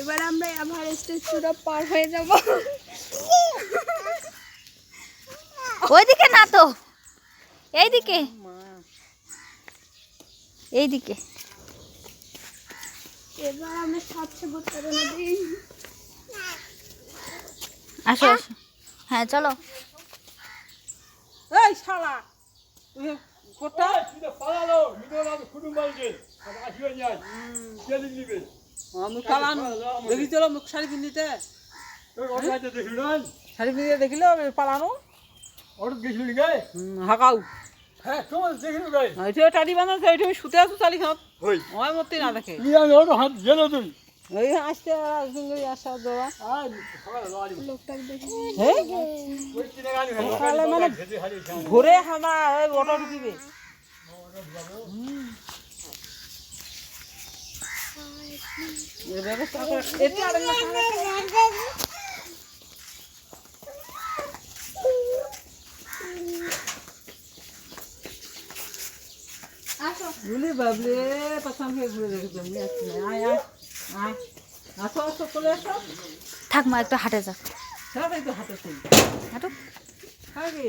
এবার আমরা এভারেস্টের চূড়া পার হয়ে যাব। ওইদিকে না তো। এইদিকে। এইদিকে। এবার আমরা সাতশো ঘুরতে আসো আসো। হ্যাঁ চলো। এই শালা! তুই কোটা আমি পালান দেখি চলো মুখ শাড়ি পিন্দিতে শাড়ি পিন্দিতে দেখিলে পালানো। হুম, হাকাও। এটা টাড়ি বানাচ্ছে এটা আমি শুতে আছো চালিখাত আমার মধ্যে না দেখে এই আসতে একদিন করে আসা দেওয়া লোকটাকে দেখি। হ্যাঁ মানে ঘুরে হামা ওই অটো ঢুকিবে হুম। বাবলে হয়ে ঘুরে আয় আয় আসো আসো চলে আসো। থাক মা একটু হাটে যাক সেটাই তো হাঁটো আগে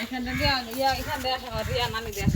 এখান ইয়া এখান আসা রিয়া নানি দিয়ে